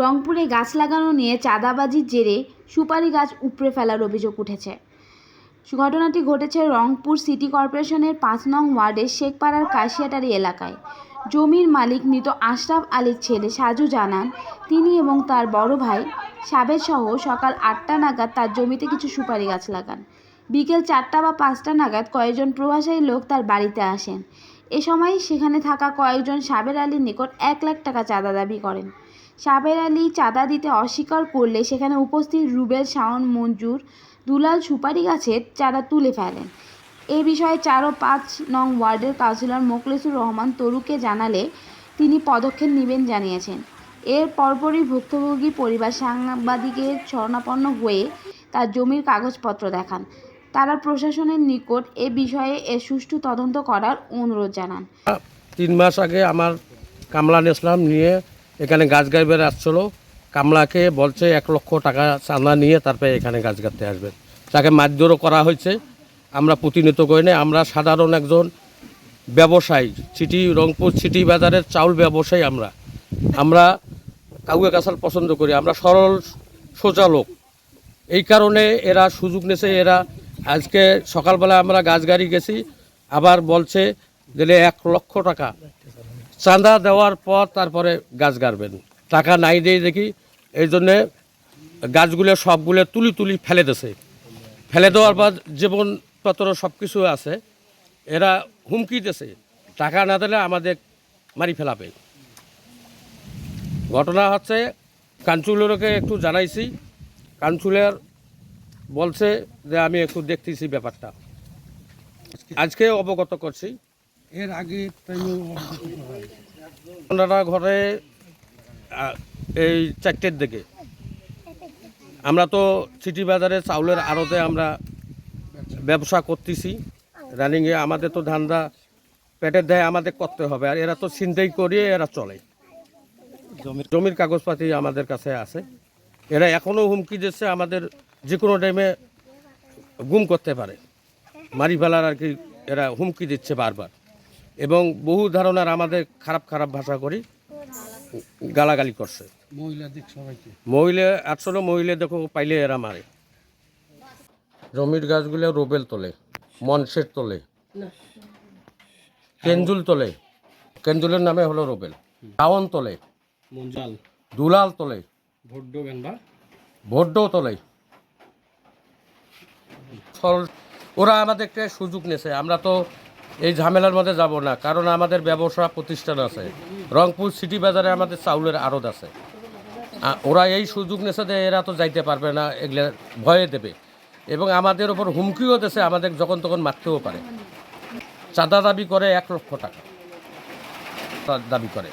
রংপুরে গাছ লাগানো নিয়ে চাঁদাবাজির জেরে সুপারি গাছ উপড়ে ফেলার অভিযোগ উঠেছে। ঘটনাটি ঘটেছে রংপুর সিটি কর্পোরেশনের পাঁচ নং ওয়ার্ডের শেখপাড়ার কাশিয়াটারি এলাকায়। জমির মালিক মৃত আশরাফ আলীর ছেলে সাজু জানান, তিনি এবং তার বড় ভাই সাবের সহ সকাল আটটা নাগাদ তার জমিতে কিছু সুপারি গাছ লাগান। বিকেল চারটা বা পাঁচটা নাগাদ কয়েকজন প্রভাবশালী লোক তার বাড়িতে আসেন। এ সময় সেখানে থাকা কয়েকজন সাবের আলীর নিকট এক লাখ টাকা চাঁদা দাবি করেন। সাবের আলী চাঁদা দিতে অস্বীকার করলে সেখানে উপস্থিত রুবেল শাওন মঞ্জুর, দুলাল সুপারি গাছের চাঁদা তুলে ফেলেন। এ বিষয়ে চার ও পাঁচ নং ওয়ার্ডের কাউন্সিলর মোখলেসুর রহমান তরুকে জানালে তিনি পদক্ষেপ নেবেন জানিয়েছেন। এর পরপরই ভুক্তভোগী পরিবার সাংবাদিকের শরণাপন্ন হয়ে তার জমির কাগজপত্র দেখান। তারা প্রশাসনের নিকট এ বিষয়ে এ সুষ্ঠু তদন্ত করার অনুরোধ জানান। তিন মাস আগে আমার কামলা নিয়েছিলাম নিয়ে এখানে গাছ গাইবার আসছিল। কামলাকে বলছে, এক লক্ষ টাকা চাঁদা নিয়ে তারপরে এখানে গাছ গাঁথতে আসবে তাকে মারধরও করা হয়েছে। আমরা প্রতিনিয়ত করি না, আমরা সাধারণ একজন ব্যবসায়ী, সিটি, রংপুর সিটি বাজারের চাউল ব্যবসায়ী আমরা। আমরা কাউকে কাছাল পছন্দ করি, আমরা সরল, সোজা লোক। এই কারণে এরা সুযোগ নিয়েছে, এরা আজকে সকালবেলা আমরা গাছ গাড়ি গেছি, আবার বলছে, দিলে এক লক্ষ টাকা। চাঁদা দেওয়ার পর তারপরে গাছ গাড়বেন। টাকা নাই দিয়ে দেখি এই জন্যে গাছগুলো সবগুলো তুলি তুলি ফেলে দিছে। ফেলে দেওয়ার পর জীবনপত্র সব কিছু আছে, এরা হুমকি দিছে। টাকা না দিলে আমাদের মারি ফেলাবে। ঘটনা হচ্ছে, কাঞ্চুলরকে একটু জানাইছি। কাঞ্চুলের বলছে যে আমি একটু দেখতেছি ব্যাপারটা। আজকে অবগত করছি। এর আগে ঘটনাটা ঘটে এই চারটের দিকে। আমরা তো সিটি বাজারে চাউলের আড়তে আমরা ব্যবসা করতেছি। রানিংয়ে আমাদের তো ধান্দা পেটের দেয় আমাদের করতে হবে। আর এরা তো চিন্তাই করিয়ে এরা চলে। জমির জমির কাগজপাতি আমাদের কাছে আছে। এরা এখনও হুমকি দিচ্ছে আমাদের যে কোনো টাইমে গুম করতে পারে। মারি ফেলার আর কি এরা হুমকি দিচ্ছে বারবার। এবং বহু ধারণার আমাদের খারাপ খারাপ ভাষা করি গালাগালি করছে। মহিলা আসলে মহিলা দেখো পাইলে এরা মারে। জমির গাছগুলো রোবেল তোলে মনসের তোলে কেঞ্জুল তোলে কেঞ্জুলের নামে হলো রোবেল। রাওন তোলে মঞ্জাল। দুলাল তোলে ভোড্ড তোলে। ওরা আমাদেরকে সুযোগ নেছে আমরা তো এই ঝামেলার মধ্যে যাব না, কারণ আমাদের ব্যবসা প্রতিষ্ঠান আছে। রংপুর সিটি বাজারে আমাদের চাউলের আড়ত আছে। ওরা এই সুযোগ নেছে যে এরা তো যাইতে পারবে না, এগুলো ভয়ে দেবে। এবং আমাদের ওপর হুমকিও দেশে আমাদের যখন তখন মারতেও পারে। চাঁদা দাবি করে এক লক্ষ টাকা। দাবি করে।